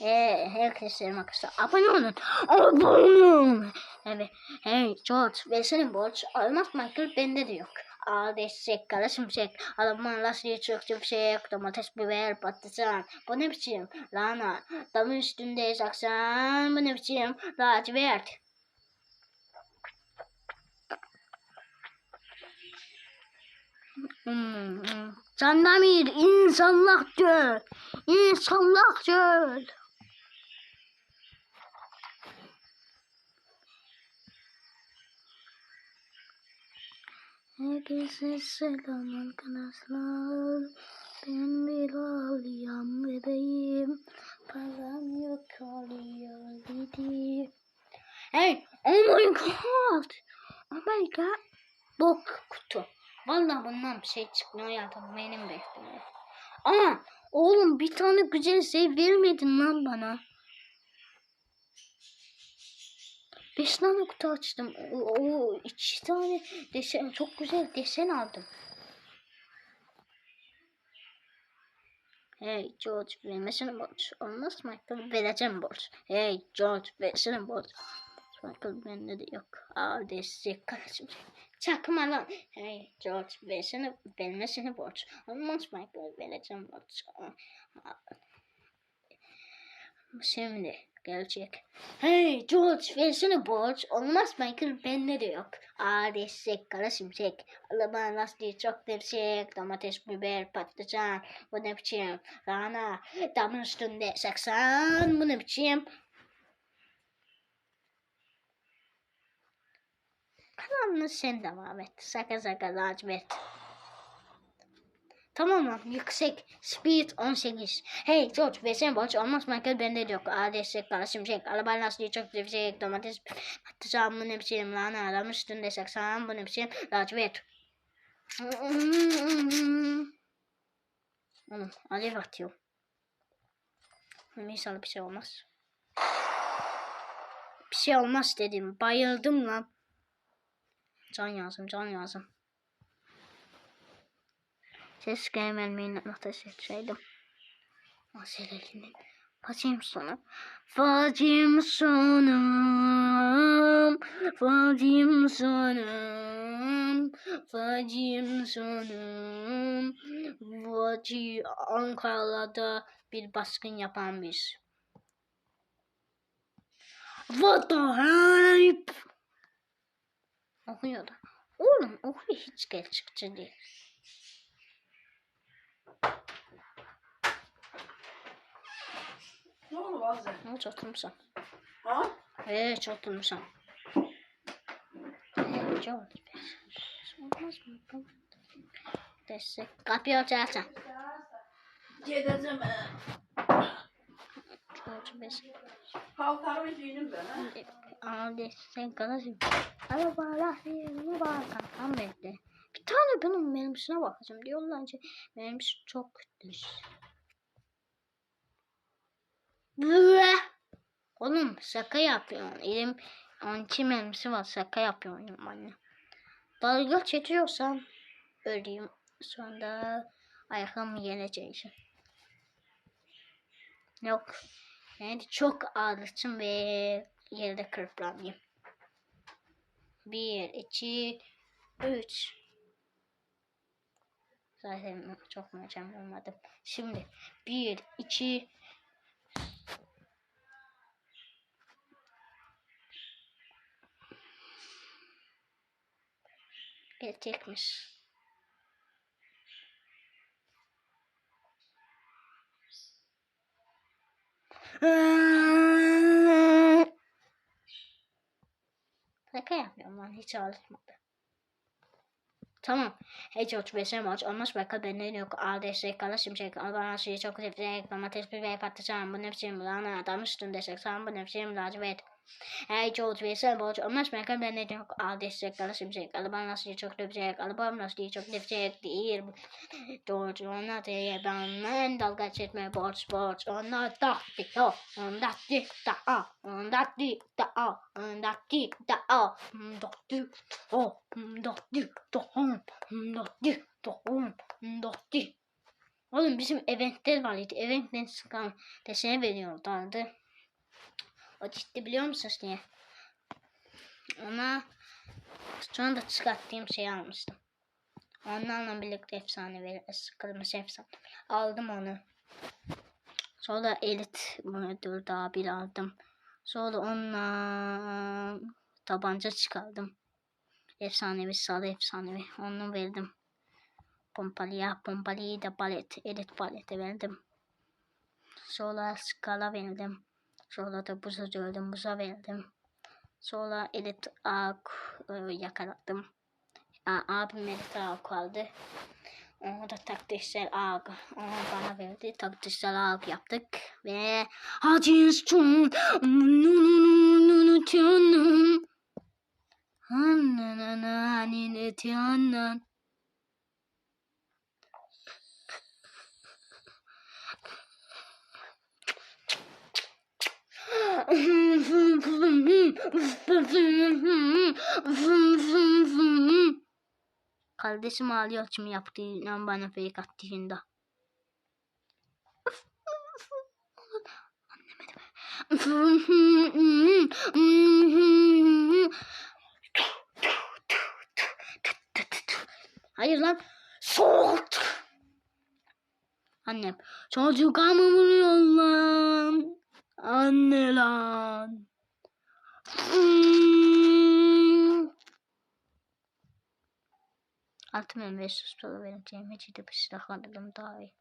Ee, herkese arkadaşlar abone olun. Abone olun. Evet. Hey George versene borç. Almaz Michael bende de yok. Kara şimşek. Adamın lastiği çok şimşek. Domates biber patlıcan. Bu ne biçim? Lana. Damın üstünde saksan. Bu ne biçim? Lacivert. Hmm. Candamir insanlık göl. İnsanlık göl. Herkese selam arkadaşlar. Ben Bilal yan bebeğim. Param yok oluyor dedi. Hey, oh my god. Oh my god. Bok kutu. Vallahi bundan bir şey çıkmıyor ya da benim ihtimalim. Ama oğlum bir tane güzel şey vermedin lan bana. Beş tane kutu açtım. O, o iki tane desen, çok güzel desen aldım. Hey George vermesene borç. Olmaz Michael vereceğim borç. Hey George versene borç. Michael bende de yok. Aa destek kardeşim. Çakma lan. Hey George versene vermesene borç. Olmaz Michael vereceğim borç. Şimdi gelecek. Hey George versene borç. Olmaz Michael bende de yok. Aa destek kara şimşek. Arabanın lastiği çok devşek. Domates, biber, patlıcan. Bu ne biçim? Rana. Damın üstünde saksan. Bu ne biçim? Kanalını sen devam et. Saka saka lacivert. Tamam lan yüksek speed 18. Hey George versene borç olmaz Michael bende de yok. Destek kara şimşek. Arabanın lastiği çok devşek. Domates patlıcan bu ne biçim lan adam üstünde saksan bu ne biçim lacivert. Oğlum alev atıyor. İnşallah bir şey olmaz. Bir şey olmaz dedim. Bayıldım lan. Can yazım, can yazım. Ses gelmemeyin ateş etseydim. Meselelinin Facim sonu. Facim sonum. Facim sonum. Facim sonum. Vaci Ankara'da bir baskın yapan biz. What the hype? Okuyor da. Oğlum okuyor hiç gerçekçi değil. Ne oldu bazen? Ne çatılmışsın? Ha? Çatılmışsın. Ee çok Olmaz mı? Destek. Kapıyı açarsan. Gedəcəm. Çok beş. Paltarımı giyinim ben ha. Aa destek kardeşim. Araba lastiğine bak. Kankam bekle. Bir tane benim benimsine bakacağım. Diyorlar ki benimsi çok kötü. Bıı. Oğlum şaka yapıyorsun. Elim anti mermisi var. Şaka yapıyorum anne. Dalga geçiyorsan öleyim. Sonra ayaklarım gelecek. Yok. Yani çok ağrısın ve yerde kırplanayım. Bir, iki, üç. Zaten çok mecem olmadım. Şimdi bir, iki, Gerçekmiş. Şaka yapıyorum lan hiç ağlatmadı. Tamam. George beşe maç olmaz bakal benden yok. Al destek kala şimşek. Al bana şeyi çok sevecek. Domates biber patlıcan. Bu ne biçim lan adam üstünde seksen. Bu ne biçim lacivert. Hey çoğu tüveysel borç olmaz mı? Kalben ne çok adesek kalasım sek. Alaban nasıl çok dövsek. Alabam nasıl diye çok dövsek. Değil. Doğru ona diye ben ben dalga çekme borç borç. Ona taktik o. Onda dik da a. Onda dik da a. Onda dik da a. Dok dik o. Dok dik da on. Hmm, Dok dik da on. Hmm, Dok dik. Oğlum bizim eventler var idi. Eventten sıkan desene veriyorlardı. O ciddi biliyor musunuz niye? Ona sonra da çıkarttığım şeyi almıştım. Onlarla birlikte efsane ve kırmızı efsane. Aldım onu. Sonra elit müdür daha bir aldım. Sonra onunla tabanca çıkardım. Efsanevi sarı efsanevi. Onu verdim. Pompalıya pompalıyı da balet. Elit balete verdim. Sonra skala verdim. Sonra da buza gördüm. Buza verdim. Sonra elit ak e, yakaladım. A, abim elit ak aldı. Onu da taktiksel ağ onu bana verdi. Taktiksel ağ yaptık ve Haciz Çun Nunununununununununun Kardeşim ağlıyor kim yaptığından bana fake attığında. Hayır lan. Soğuk. Annem. Çocuğa mı vuruyor lan? Anne lan. Altı ben 500 dolar vereceğim. Hiç gidip silahlanırım daha iyi.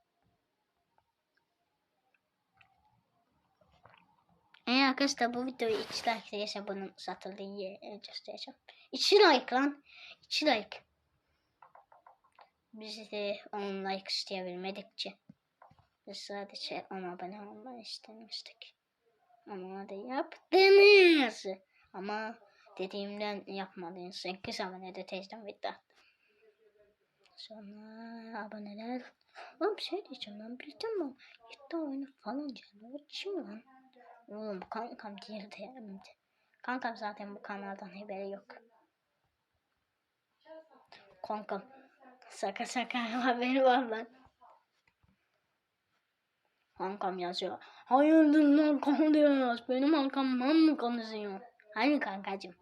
Eğer arkadaşlar bu videoyu 2 like değilse bunun satıldığı yeri göstereceğim. 2 like lan. 2 like. Biz de 10 like isteyebilmedikçe. Biz sadece 10 abone olmayı istemiştik. Ama da yaptınız. Ama dediğimden yapmadınız. 8 abone de tezden video attım. Sonra aboneler. Oğlum şey diyeceğim lan. Bildin mi? Yetti oyunu falan geldi. O kim lan? Oğlum kankam girdi. Kankam zaten bu kanaldan haberi yok. Kankam. Şaka şaka haberi var lan. Kankam yazıyor. Hayırdır lan kardeş? Benim arkamdan mı konuşuyor? Hani kankacım?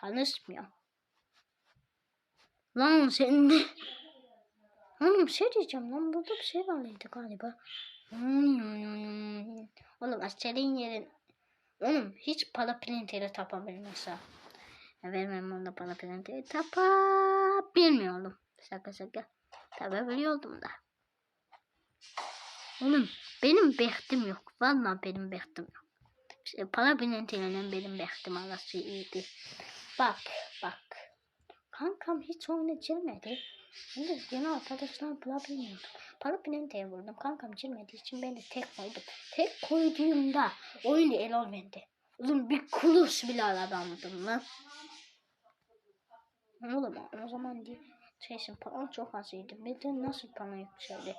Konuşmuyor. Lan sen de... Oğlum şey diyeceğim lan. Burada bir şey vardı galiba. Oğlum askerin yerin... Oğlum hiç para printeri tapabilmezse. Vermem onda para printeri tapa bilmiyorum. Şaka şaka. Tabi biliyordum da. Oğlum benim bektim yok. Vallahi benim bektim yok. İşte para printerinden benim bektim arası iyiydi. Bak bak. Kankam hiç oyuna girmedi. Şimdi yeni arkadaşlar bulabiliyordum. Para printere vurdum. Kankam girmediği için ben de tek koydum. Tek koyduğumda oyunu el olmadı. Oğlum bir kuruş bile alamadım lan. Oğlum o zaman diye sesim falan çok az iyiydi. Bir de nasıl bana yükseldi.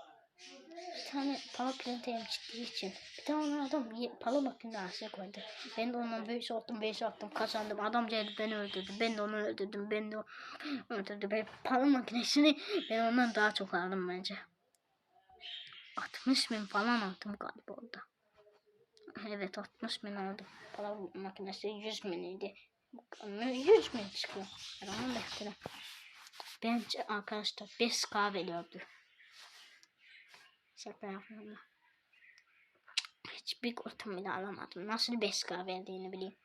Bir tane para printerim çıktığı için bir tane adam para makinesi koydu. Ben de ondan 5 attım 5 attım kazandım. Adam geldi beni öldürdü. Ben de onu öldürdüm. Ben de onu öldürdü. Ben para makinesini ben ondan daha çok aldım bence. 60 bin falan aldım galiba orada. Evet 60 bin aldım. Para makinesi 100 biniydi. 100 bin çıkıyor. Behtine. Bence arkadaşlar 5K veriyordu. Şaka yapmıyorum. Hiçbir kurtum bile alamadım. Nasıl 5K verdiğini bileyim.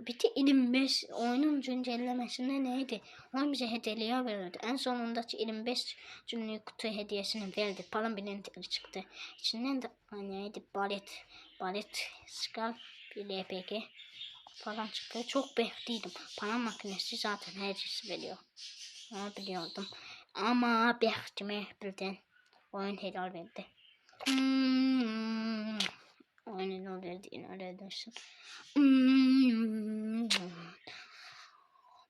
Bir de 25 oyunun güncellemesinde neydi? Onu bize hediyeliğe veriyordu. En sonundaki 25 günlük kutu hediyesini verdi. Param bilintili çıktı. İçinden de neydi? Balet, balet, skal, bir LPG falan çıktı. Çok bekliydim. Para makinesi zaten her şeyi veriyor. Onu biliyordum. Ama bektime birden oyun helal verdi. Hmm. Oyun helal verdiğini öyle dersin. Hmm.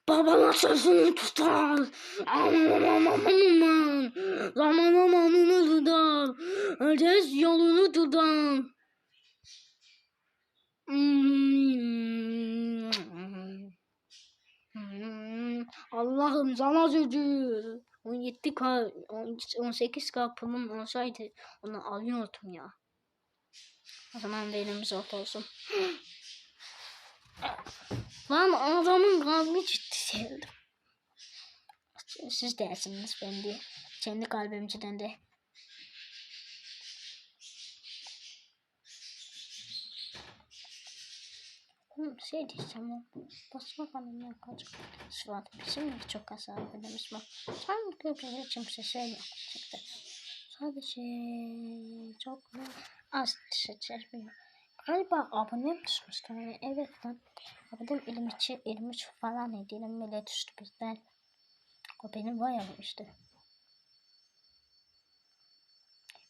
Babana sözünü tutar. Aman aman aman. Zaman amanını tutar. Herkes yolunu tutar. Hmm. Allah'ım sana şükür. 17k 18k pulum olsaydı onu alıyordum ya. O zaman benim zor olsun. Lan adamın kalbini ciddi sevdim. Siz dersiniz ben diye. Kendi kalbimciden de. Şey diyeceğim ya. Basma kanalına kaç sıfat. Şimdi çok hasar verilmiş bak. Sanki böyle kimse şey yok. Sadece çok az seçebiliyor. Galiba abonem düşmüştü. Yani evet lan. Abonem 23, 23 falan neydi? 20 bile düştü bizden. O benim bayağı işte.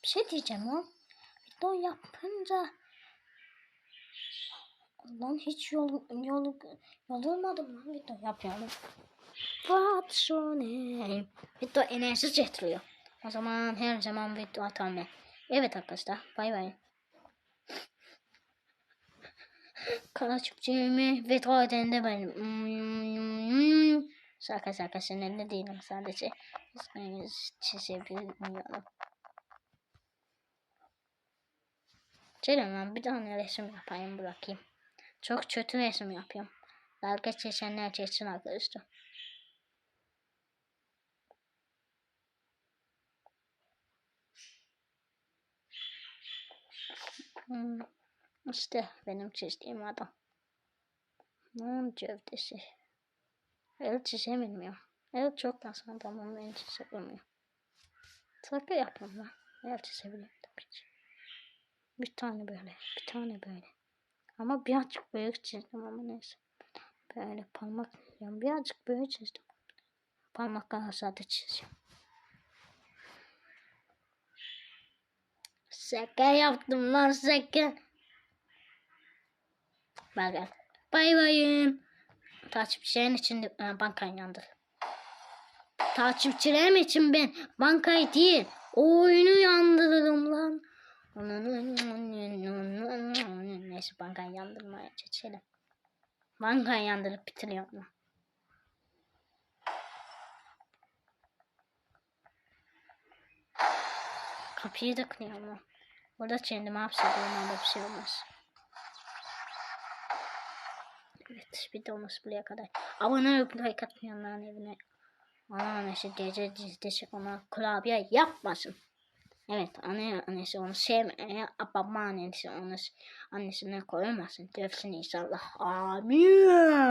Bir şey diyeceğim o. Video yapınca Lan hiç yol, yol, yorulmadım lan video yapıyorum. What's your name? Video enerji getiriyor. O zaman her zaman video atarım. Evet arkadaşlar bay bay. Karaçıkçığımı veda eden de benim. Şaka şaka sinirli değilim sadece. İsminiz çizebiliyorum. Gelin lan bir tane resim yapayım bırakayım. Çok kötü resim yapıyorum. Dalga geçenler geçsin arkadaşlar. Hmm. İşte benim çizdiğim adam. Onun gövdesi. El çizemiyorum. El çok nasıl adamım el çizemiyorum. Sakı yapmam lan. El çizebiliyorum tabii ki. Bir tane böyle, bir tane böyle. Ama birazcık büyük çizdim ama neyse. Böyle parmak yani birazcık büyük çizdim. Parmaklarla sadece çiziyorum. Şaka yaptım lan şaka. Bak gel. Bay bayım. Takipçilerin için de- bankayı yandır. Takipçilerim için ben bankayı değil oyunu yandırırım lan. Neyse bankayı yandırmaya geçelim. Bankayı yandırıp bitiriyorum lan. Kapıyı da kırıyorum. Burada kendimi hapsediyorum ama bir şey olmaz. Evet bir de olması buraya kadar. Abone olup like atmayanların evine. Ana annesi gece dizisi ona kurabiye yapmasın. Evet anne annesi onu sevmeye, babam annesi onu annesine koymasın. Dövsün inşallah. Amin.